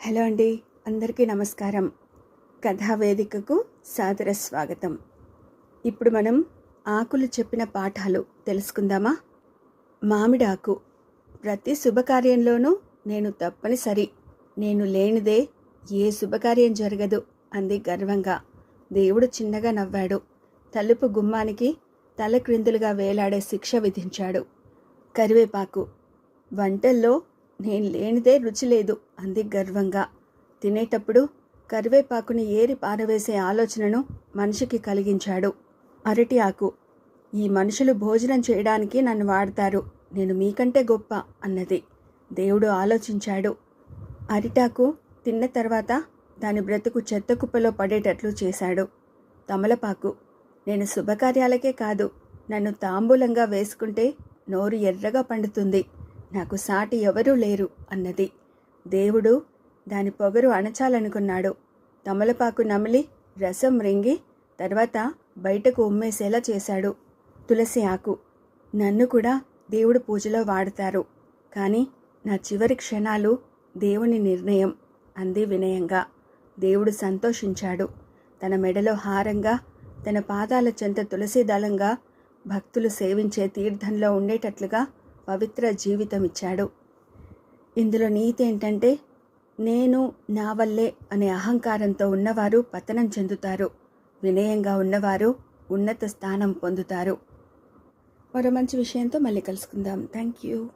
Hello అండి అందరికీ నమస్కారం. కథా వేదికకు సాదర స్వాగతం. ఇప్పుడు మనం ఆకులు చెప్పిన పాఠాలు తెలుసుకుందామా? మామిడాకు ప్రతి శుభకార్యంలోనూ నేను తప్పనిసరి. నేను లేనిదే ఏ శుభకార్యం జరగదు అంది గర్వంగా. దేవుడు చిన్నగా నవ్వాడు. తలుపు గుమ్మానికి తల క్రిందులుగా వేలాడే శిక్ష విధించాడు. కరివేపాకు. వంటల్లో నేను లేనిదే రుచి లేదు అంది గర్వంగా. తినేటప్పుడు కరివేపాకుని ఏరి పారవేసే ఆలోచనను మనిషికి కలిగించాడు. అరటి ఆకు. ఈ మనుషులు భోజనం చేయడానికి నన్ను వాడతారు. నేను మీకంటే గొప్ప అన్నది. దేవుడు ఆలోచించాడు. అరిటాకు తిన్న తర్వాత దాని బ్రతుకు చెత్త కుప్పలో పడేటట్లు చేశాడు. తమలపాకు. నేను శుభకార్యాలకే కాదు నన్ను తాంబూలంగా వేసుకుంటే నోరు ఎర్రగా పండుతుంది. నాకు సాటి ఎవరూ లేరు అన్నది. దేవుడు దాని పొగరు అణచాలనుకున్నాడు. తమలపాకు నమిలి రసం రింగి తర్వాత బయటకు ఉమ్మేసేలా చేశాడు తులసి ఆకు. నన్ను కూడా దేవుడు పూజలో వాడతారు. కానీ నా చివరి క్షణాలు దేవుని నిర్ణయం అంది వినయంగా. దేవుడు సంతోషించాడు. తన మెడలో హారంగా తన పాదాల చెంత తులసి దళంగా భక్తులు సేవించే తీర్థంలో ఉండేటట్లుగా పవిత్ర జీవితం ఇచ్చాడు ఇందులో నీతి ఏంటంటే నేను నా వల్లే అనే అహంకారంతో ఉన్నవారు పతనం చెందుతారు. వినయంగా ఉన్నవారు ఉన్నత స్థానం పొందుతారు. మరో మంచి విషయంతో మళ్ళీ కలుసుకుందాం. Thank you